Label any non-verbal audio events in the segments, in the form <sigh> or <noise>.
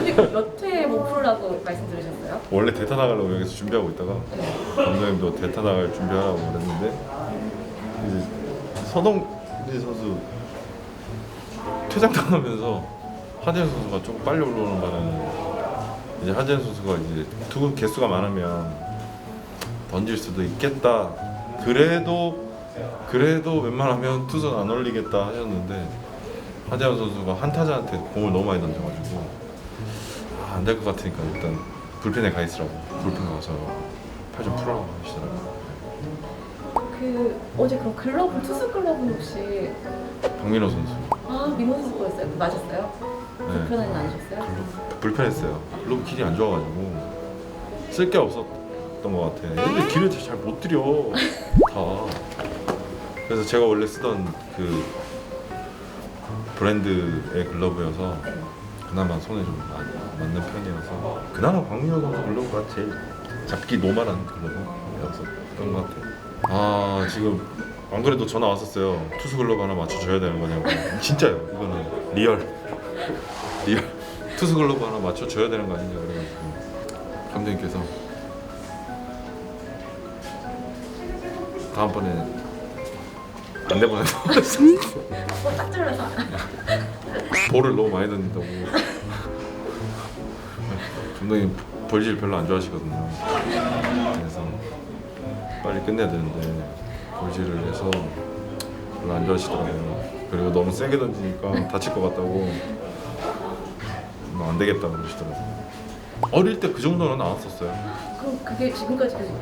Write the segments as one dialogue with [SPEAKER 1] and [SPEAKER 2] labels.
[SPEAKER 1] 몇회 목표라고 말씀 들으셨어요?
[SPEAKER 2] 원래 대타 나가려고 여기서 준비하고 있다가 감독님도 대타 나갈 준비하라고 그랬는데 이제 서동진 선수 퇴장당하면서 하재현 선수가 조금 빨리 올라오는 바람에 이제 하재현 선수가 이제 투구 개수가 많으면 던질 수도 있겠다. 그래도 그래도 웬만하면 투수는 안 올리겠다 하셨는데 하재현 선수가 한 타자한테 공을 너무 많이 던져가지고 아, 안 될 것 같으니까 일단 불펜에 가 있으라고 불펜 가서 팔 좀 풀라고 하시더라고요.
[SPEAKER 1] 그 어제 그럼 글러브 투수 글러브는 혹시
[SPEAKER 2] 박민호 선수
[SPEAKER 1] 아 민호 선수 거였어요? 맞았어요?
[SPEAKER 2] 네.
[SPEAKER 1] 불편하진 않으셨어요?
[SPEAKER 2] 글로- 불편했어요. 글로브 길이 안 좋아가지고 쓸 게 없었던 것 같아. 근데 길을 잘 못 들여 다. 그래서 제가 원래 쓰던 그 브랜드의 글러브여서 그나마 손에 좀 맞- 맞는 편이어서 그나마 박민호 선수 글러브가 제일 잡기 노멀한 글러브였었던 것 같아요. 아 지금 안 그래도 전화 왔었어요. 투수 글러브 하나 맞춰줘야 되는 거냐고. 진짜요. 이거는 리얼. <laughs> 리얼. 투수 글러브 하나 맞춰줘야 되는 거 아니냐 그래가지고 감독님께서 다음번에 안 내보내고
[SPEAKER 1] 어딱 잘라서
[SPEAKER 2] 볼을 너무 많이 던진다고 감독님 볼질 별로 안 좋아하시거든요 그래서 빨리 끝내야 되는데 볼질을 해서 별로 안 좋아하시더라고요 그리고 너무 세게 던지니까 다칠 것 같다고 뭐안 되겠다 그러시더라고요 어릴 때 그 정도는 나왔었어요
[SPEAKER 1] 그럼 그게 지금까지 계속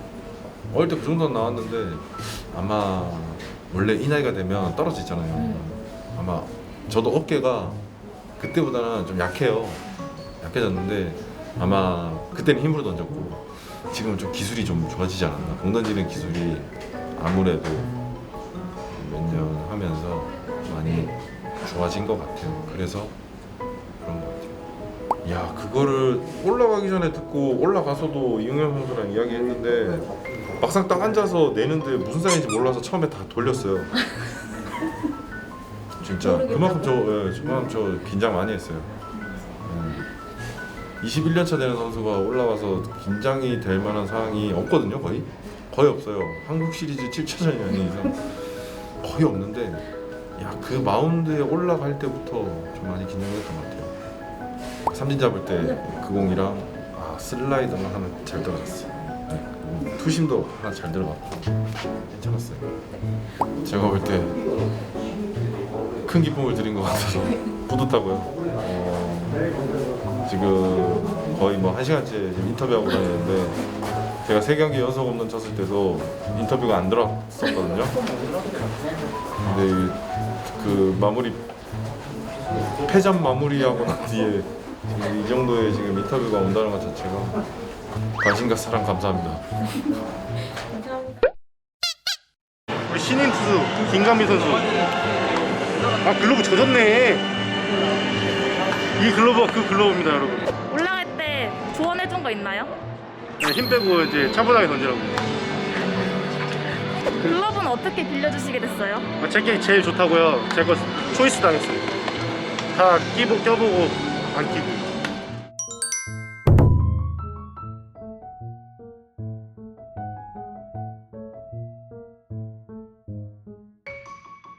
[SPEAKER 2] 어릴 때 그 정도는 나왔는데 아마 원래 이 나이가 되면 떨어지잖아요.
[SPEAKER 1] 음.
[SPEAKER 2] 아마 저도 어깨가 그때보다는 좀 약해요. 약해졌는데 아마 그때는 힘으로 던졌고 지금은 좀 기술이 좀 좋아지지 않았나. 공 던지는 기술이 아무래도 몇 년 하면서 많이 좋아진 것 같아요. 그래서 그런 것 같아요. 야 그거를 올라가기 전에 듣고 올라가서도 이용현 선수랑 이야기했는데 막상 딱 앉아서 내는데 무슨 사인인지 몰라서 처음에 다 돌렸어요. <laughs> 진짜 그만큼 저 예, 그만큼 저 긴장 많이 했어요. 예. 21년 차 되는 선수가 올라가서 긴장이 될 만한 상황이 없거든요, 거의 거의 없어요. 한국 시리즈 7차전이 아닌 이상 거의 없는데 야 그 마운드에 올라갈 때부터 좀 많이 긴장했던 것 같아요. 삼진 잡을 때 그 공이랑 아, 슬라이더만 하나 잘 들어갔어. 네, 그리고 투심도 하나 잘 들어갔고 괜찮았어요. 제가 볼 때 큰 기쁨을 드린 것 같아서 <laughs> 뿌듯하고요. 어, 지금 거의 뭐 한 시간째 지금 인터뷰하고 다니는데 제가 세 경기 연속 홈런 쳤을 때도 인터뷰가 안 들어왔었거든요. 근데 그 마무리 패전 마무리하고 난 뒤에 지금 이 정도의 지금 인터뷰가 온다는 것 자체가 관심과 사랑 감사합니다.
[SPEAKER 3] 우리 신인 투수 김강민 선수. 아 글러브 젖었네. 이 글러브가 그 글러브입니다, 여러분.
[SPEAKER 4] 올라갈 때 조언해준 거 있나요?
[SPEAKER 3] 네, 힘 빼고 이제 차분하게 던지라고.
[SPEAKER 4] 글러브는 어떻게 빌려주시게 됐어요?
[SPEAKER 3] 아, 제게 제일 좋다고요. 제 거 초이스 당했어요. 다 끼고 껴보고 안 끼고.